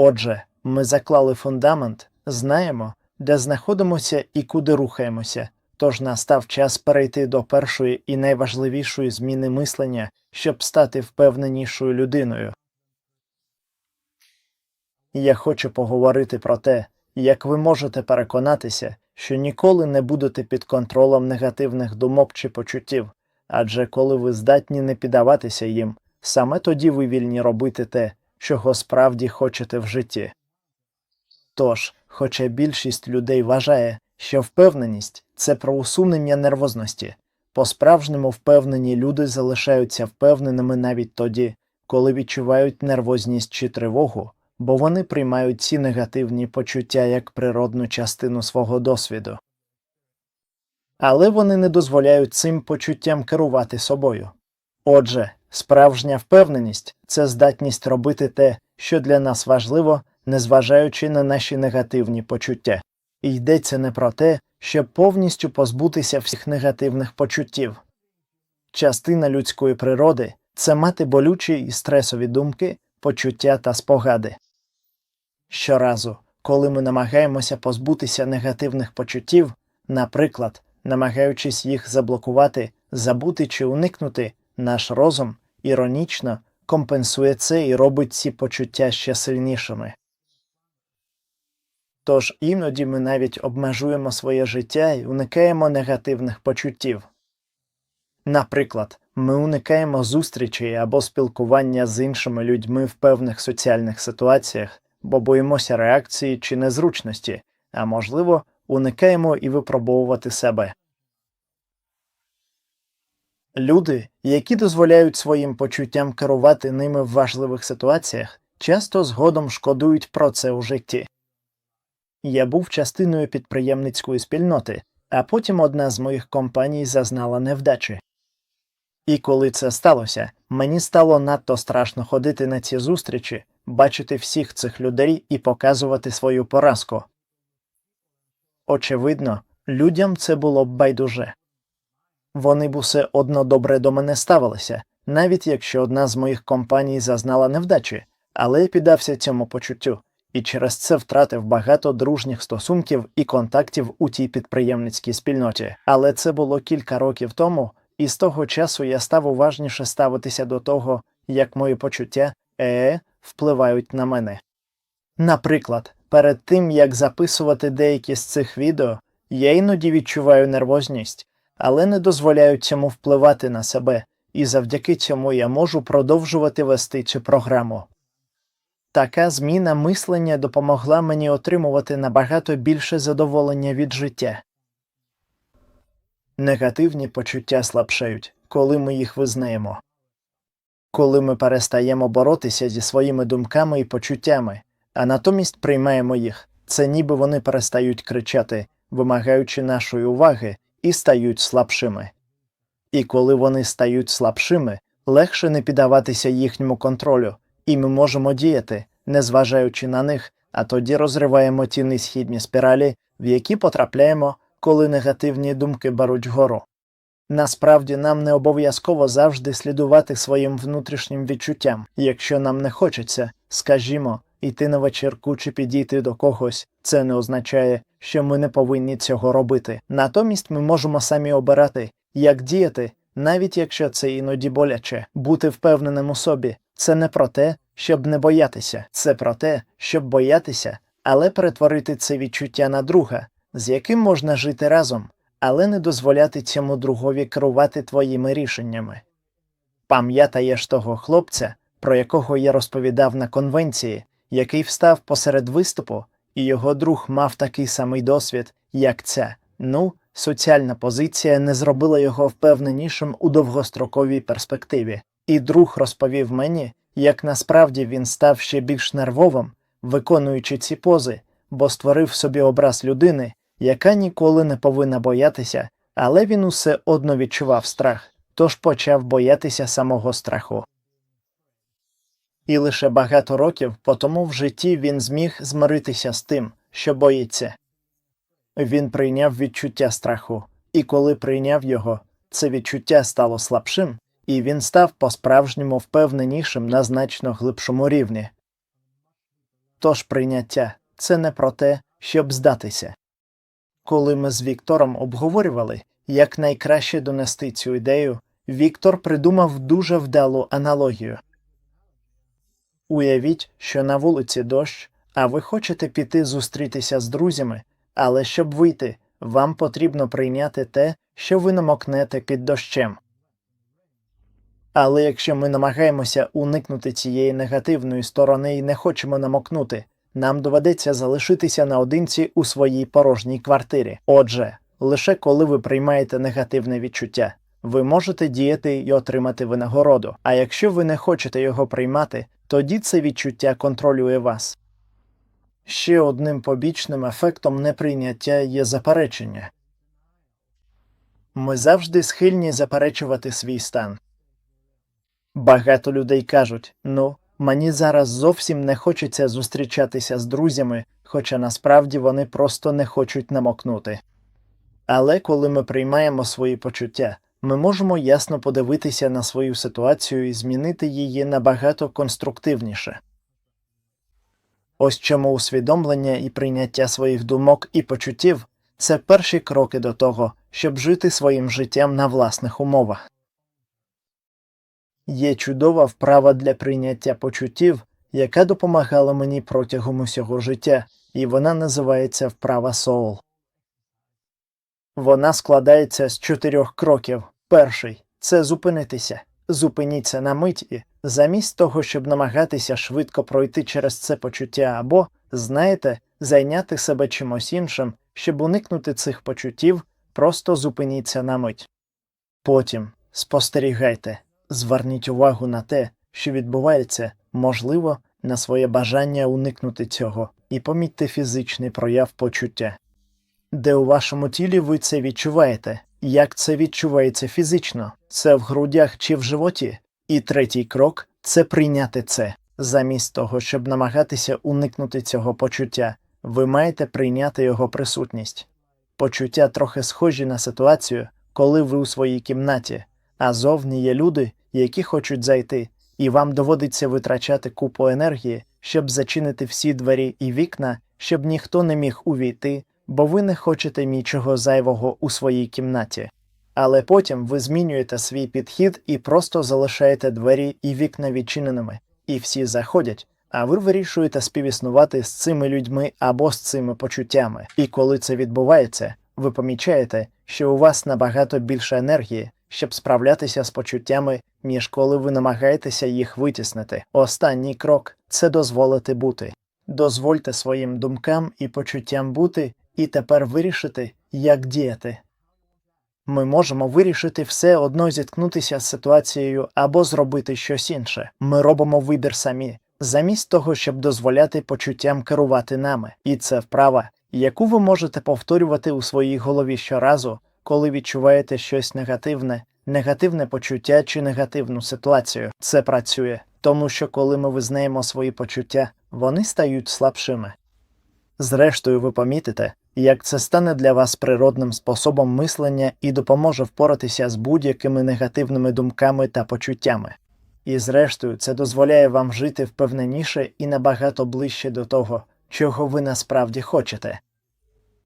Отже, ми заклали фундамент, знаємо, де знаходимося і куди рухаємося, тож настав час перейти до першої і найважливішої зміни мислення, щоб стати впевненішою людиною. Я хочу поговорити про те, як ви можете переконатися, що ніколи не будете під контролем негативних думок чи почуттів, адже коли ви здатні не піддаватися їм, саме тоді ви вільні робити те, чого справді хочете в житті. Тож, хоча більшість людей вважає, що впевненість це про усунення нервозності, по-справжньому впевнені люди залишаються впевненими навіть тоді, коли відчувають нервозність чи тривогу, бо вони приймають ці негативні почуття як природну частину свого досвіду. Але вони не дозволяють цим почуттям керувати собою. Отже, справжня впевненість це здатність робити те, що для нас важливо, незважаючи на наші негативні почуття. І йдеться не про те, щоб повністю позбутися всіх негативних почуттів. Частина людської природи це мати болючі і стресові думки, почуття та спогади. Щоразу, коли ми намагаємося позбутися негативних почуттів, наприклад, намагаючись їх заблокувати, забути чи уникнути, наш розум іронічно компенсує це і робить ці почуття ще сильнішими. Тож іноді ми навіть обмежуємо своє життя і уникаємо негативних почуттів. Наприклад, ми уникаємо зустрічей або спілкування з іншими людьми в певних соціальних ситуаціях, бо боїмося реакції чи незручності, а можливо, уникаємо і випробовувати себе. Люди, які дозволяють своїм почуттям керувати ними в важливих ситуаціях, часто згодом шкодують про це у житті. Я був частиною підприємницької спільноти, а потім одна з моїх компаній зазнала невдачі. І коли це сталося, мені стало надто страшно ходити на ці зустрічі, бачити всіх цих людей і показувати свою поразку. Очевидно, людям це було б байдуже. Вони б усе одно добре до мене ставилися, навіть якщо одна з моїх компаній зазнала невдачі, але я піддався цьому почуттю і через це втратив багато дружніх стосунків і контактів у тій підприємницькій спільноті. Але це було кілька років тому, і з того часу я став уважніше ставитися до того, як мої почуття е впливають на мене. Наприклад, перед тим як записувати деякі з цих відео, я іноді відчуваю нервозність, але не дозволяю цьому впливати на себе, і завдяки цьому я можу продовжувати вести цю програму. Така зміна мислення допомогла мені отримувати набагато більше задоволення від життя. Негативні почуття слабшають, коли ми їх визнаємо. Коли ми перестаємо боротися зі своїми думками і почуттями, а натомість приймаємо їх, це ніби вони перестають кричати, вимагаючи нашої уваги, і стають слабшими. І коли вони стають слабшими, легше не піддаватися їхньому контролю, і ми можемо діяти, незважаючи на них, а тоді розриваємо ті несхідні спіралі, в які потрапляємо, коли негативні думки беруть вгору. Насправді нам не обов'язково завжди слідувати своїм внутрішнім відчуттям, якщо нам не хочеться, скажімо, йти на вечірку чи підійти до когось, це не означає, що ми не повинні цього робити. Натомість ми можемо самі обирати, як діяти, навіть якщо це іноді боляче, бути впевненим у собі. Це не про те, щоб не боятися, це про те, щоб боятися, але перетворити це відчуття на друга, з яким можна жити разом, але не дозволяти цьому другові керувати твоїми рішеннями. Пам'ятаєш того хлопця, про якого я розповідав на конвенції, який встав посеред виступу, і його друг мав такий самий досвід, як ця. Ну, соціальна позиція не зробила його впевненішим у довгостроковій перспективі, і друг розповів мені, як насправді він став ще більш нервовим, виконуючи ці пози, бо створив собі образ людини, яка ніколи не повинна боятися, але він усе одно відчував страх, тож почав боятися самого страху. І лише багато років по тому в житті він зміг змиритися з тим, що боїться. Він прийняв відчуття страху, і коли прийняв його, це відчуття стало слабшим, і він став по-справжньому впевненішим на значно глибшому рівні. Тож прийняття це не про те, щоб здатися. Коли ми з Віктором обговорювали, як найкраще донести цю ідею, Віктор придумав дуже вдалу аналогію. Уявіть, що на вулиці дощ, а ви хочете піти зустрітися з друзями, але щоб вийти, вам потрібно прийняти те, що ви намокнете під дощем. Але якщо ми намагаємося уникнути цієї негативної сторони і не хочемо намокнути, нам доведеться залишитися наодинці у своїй порожній квартирі. Отже, лише коли ви приймаєте негативне відчуття, ви можете діяти і отримати винагороду. А якщо ви не хочете його приймати, тоді це відчуття контролює вас. Ще одним побічним ефектом неприйняття є заперечення. Ми завжди схильні заперечувати свій стан. Багато людей кажуть ну, мені зараз зовсім не хочеться зустрічатися з друзями, хоча насправді вони просто не хочуть намокнути. Але коли ми приймаємо свої почуття, ми можемо ясно подивитися на свою ситуацію і змінити її набагато конструктивніше. Ось чому усвідомлення і прийняття своїх думок і почуттів це перші кроки до того, щоб жити своїм життям на власних умовах. Є чудова вправа для прийняття почуттів, яка допомагала мені протягом усього життя, і вона називається вправа соул. Вона складається з чотирьох кроків. Перший це зупинитися. Зупиніться на мить і, замість того, щоб намагатися швидко пройти через це почуття або, знаєте, зайняти себе чимось іншим, щоб уникнути цих почуттів, просто зупиніться на мить. Потім спостерігайте, зверніть увагу на те, що відбувається, можливо, на своє бажання уникнути цього, і помітьте фізичний прояв почуття. Де у вашому тілі ви це відчуваєте? Як це відчувається фізично? Це в грудях чи в животі? І третій крок це прийняти це. Замість того, щоб намагатися уникнути цього почуття, ви маєте прийняти його присутність. Почуття трохи схожі на ситуацію, коли ви у своїй кімнаті, а зовні є люди, які хочуть зайти, і вам доводиться витрачати купу енергії, щоб зачинити всі двері і вікна, щоб ніхто не міг увійти, бо ви не хочете нічого зайвого у своїй кімнаті. Але потім ви змінюєте свій підхід і просто залишаєте двері і вікна відчиненими, і всі заходять, а ви вирішуєте співіснувати з цими людьми або з цими почуттями. І коли це відбувається, ви помічаєте, що у вас набагато більше енергії, щоб справлятися з почуттями, ніж коли ви намагаєтеся їх витіснити. Останній крок це дозволити бути. Дозвольте своїм думкам і почуттям бути, і тепер вирішити, як діяти. Ми можемо вирішити все одно зіткнутися з ситуацією або зробити щось інше. Ми робимо вибір самі, замість того, щоб дозволяти почуттям керувати нами. І це вправа, яку ви можете повторювати у своїй голові щоразу, коли відчуваєте щось негативне, негативне почуття чи негативну ситуацію. Це працює, тому що коли ми визнаємо свої почуття, вони стають слабшими. Зрештою, ви помітите, як це стане для вас природним способом мислення і допоможе впоратися з будь-якими негативними думками та почуттями. І зрештою, це дозволяє вам жити впевненіше і набагато ближче до того, чого ви насправді хочете.